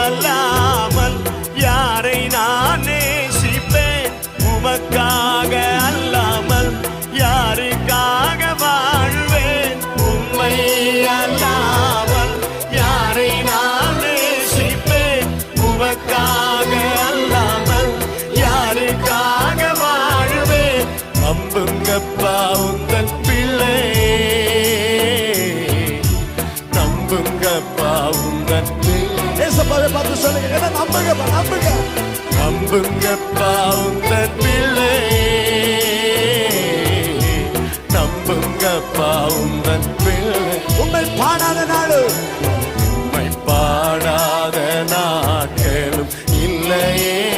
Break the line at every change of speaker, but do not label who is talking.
அல்லாமல் யாரை நான் நேசிப்பேன்? உமக்காக அல்லாமல் யாருக்காக வாழ்வேன்? உண்மை அல்லாமல் யாரை நான் நேசிப்பேன்? உமக்காக அல்லாமல் யாருக்காக வாழ்வேன்? நம்புங்கப்பா உங்கள் பிள்ளை. நம்புங்கப்பா உந்தன்
பேரை பார்த்து சொல்லுங்க. ஏன்னா நம்புங்க நம்புங்க.
நம்புங்கப்பா உங்க பிள்ளை. நம்புங்கப்பா உங்க பிள்ளை.
உண்மை பாடாத நாடு
உண்மை பாடாத நாட்களும் இல்லையே.